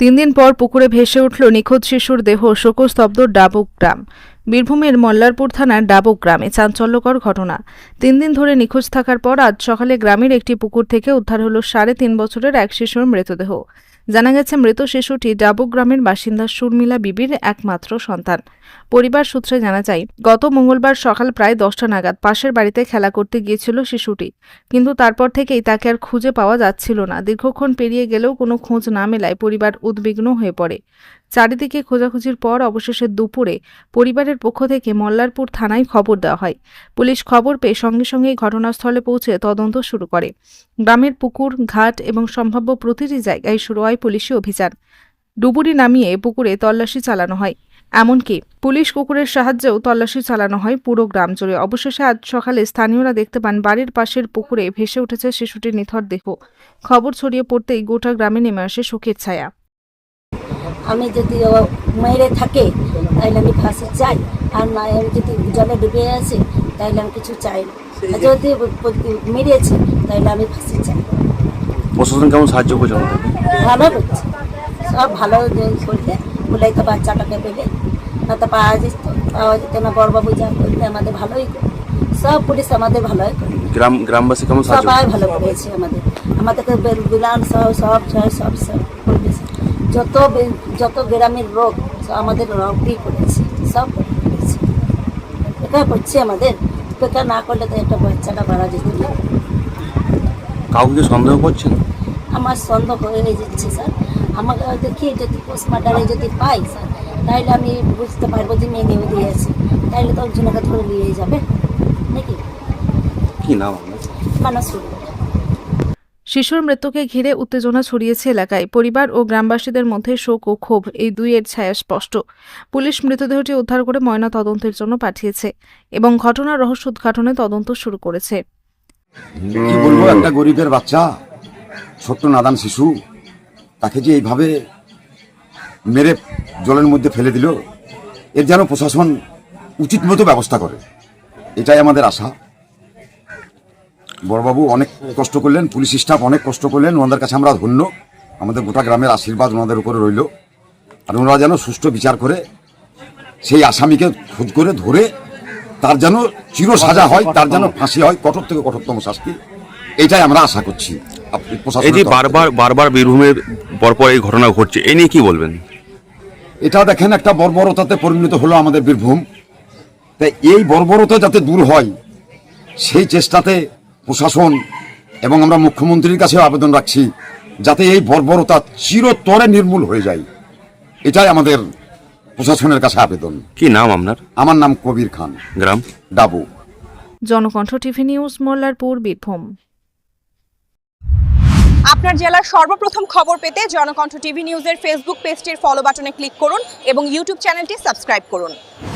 তিন দিন পর পুকুরে ভেসে উঠল নিখোঁজ শিশুর দেহ শোকস্তব্ধ ডাবুক গ্রাম। বীরভূমের মল্লারপুর থানার ডাবুক গ্রামে চাঞ্চল্যকর ঘটনা। তিন দিন ধরে নিখোঁজ থাকার পর আজ সকালে গ্রামের একটি পুকুর থেকে উদ্ধার হল সাড়ে তিন বছরের এক শিশুর মৃতদেহ। জানা গেছে, মৃত শিশুটি ডাবুক গ্রামের বাসিন্দা সুরমিলা বিবির একমাত্র সন্তান। পরিবার সূত্রে জানা যায়, গত মঙ্গলবার সকাল প্রায় দশটা নাগাদ পাশের বাড়িতে খেলা করতে গিয়েছিল শিশুটি। কিন্তু তারপর থেকেই তাকে আর খুঁজে পাওয়া যাচ্ছিল না। দীর্ঘক্ষণ পেরিয়ে গেলেও কোনো খোঁজ না মেলায় পরিবার উদ্বিগ্ন হয়ে পড়ে। চারিদিকে খোঁজাখুঁজির পর অবশেষে দুপুরে পরিবারের পক্ষ থেকে মল্লারপুর থানায় খবর দেওয়া হয়। পুলিশ খবর পেয়ে সঙ্গে সঙ্গেই ঘটনাস্থলে পৌঁছে তদন্ত শুরু করে। গ্রামের পুকুর, ঘাট এবং সম্ভাব্য প্রতিটি জায়গায় শুরু হয় পুলিশি অভিযান। ডুবুরি নামিয়ে পুকুরে তল্লাশি চালানো হয়। এমনকি পুলিশ কুকুরের সাহায্যেও তল্লাশি চালানো হয় পুরো গ্রাম জুড়ে। অবশেষে আজ সকালে স্থানীয়রা দেখতে পান, বাড়ির পাশের পুকুরে ভেসে উঠেছে শিশুটির নিথর দেহ। খবর ছড়িয়ে পড়তেই গোটা গ্রামে নেমে আসে শোকের ছায়া। আমি যদি ও মেরে থাকে তাহলে আমি ফাঁসি চাই। আর না আমি যদি জলে ডুবে আছি তাহলে আমি কিছু চাই না। যদি মেরেছে তাহলে আমি ফাঁসি চাই। প্রশাসন কেমন সাহায্য করছে ভালো করছে। সব ভালো করলে বলেই তো বাচ্চাটাকে পেলে। না তো পাওয়া যেত পাওয়া যেত না বড়বাবু যা করলে আমাদের ভালোই করে সব পুলিশ আমাদের ভালোই করে। গ্রাম গ্রামবাসী কেমন সবাই ভালো করেছে আমাদের। আমাদেরকে বিলান সব সব সব সব সব করেছে যত যত গ্রামের রোগ আমাদের রোগই করেছে সব করেছে এটা করছে আমাদের এটা না করলে তো একটা বাচ্চাটা মারা যেত না। কাউকে সন্দেহ করছেন আমার সন্দেহ হয়ে যাচ্ছে স্যার। আমাকে দেখি যদি পোস্টমার্টারে যদি পাই স্যার তাহলে আমি বুঝতে পারব যে মেয়ে নেমে দিয়েছে তাহলে তো একজনকে ধরে নিয়ে যাবে নাকি? কি নাম শুরু শিশুর মৃত্যুকে ঘিরে উত্তেজনা ছড়িয়েছে এলাকায়। পরিবার ও গ্রামবাসীদের মধ্যে শোক ও ক্ষোভ, এই দুইয়ের ছায়া স্পষ্ট। পুলিশ মৃতদেহটি উদ্ধার করে ময়না তদন্তের জন্য পাঠিয়েছে এবং ঘটনার রহস্য উদ্ঘাটনে তদন্ত শুরু করেছে। কি বলব, একটা গরিবের বাচ্চা, ছোট্ট নাদান শিশু, তাকে যে এইভাবে মেরে জলের মধ্যে ফেলে দিল, এর যেন প্রশাসন উচিত মতো ব্যবস্থা করে। এটাই আমাদের আশা। বড়বাবু অনেক কষ্ট করলেন পুলিশ স্টাফ অনেক কষ্ট করলেন ওনাদের কাছে আমরা ধন্য। আমাদের গোটা গ্রামের আশীর্বাদ ওনাদের উপরে রইল। আর ওনারা যেন সুষ্ঠু বিচার করে সেই আসামিকে খোঁজ করে ধরে তার যেন চির সাজা হয় তার যেন ফাঁসি হয় কঠোর থেকে কঠোরতম শাস্তি। এটাই আমরা আশা করছি। এই যে বারবার বারবার বীরভূমের পরপর এই ঘটনা ঘটছে এই নিয়ে কি বলবেন? এটা দেখেন একটা বর্বরতাতে পরিণত হলো আমাদের বীরভূম। তাই এই বর্বরতা যাতে দূর হয় সেই চেষ্টাতে প্রশাসন এবং আমরা মুখ্যমন্ত্রীর কাছে আবেদন রাখছি যাতে এই বর্বরতা চিরতরে নির্মূল হয়ে যায়। এটাই আমাদের প্রশাসনের কাছে আবেদন। কি নাম আপনার? আমার নাম কবির খান। গ্রাম? Dabu. Janakantha TV news Mollarpur Birbhum. আপনার জেলার সর্বপ্রথম খবর পেতে জনকণ্ঠ টিভি নিউজের ফেসবুক পেজটির ফলো বাটনে ক্লিক করুন এবং ইউটিউব চ্যানেলটি সাবস্ক্রাইব করুন।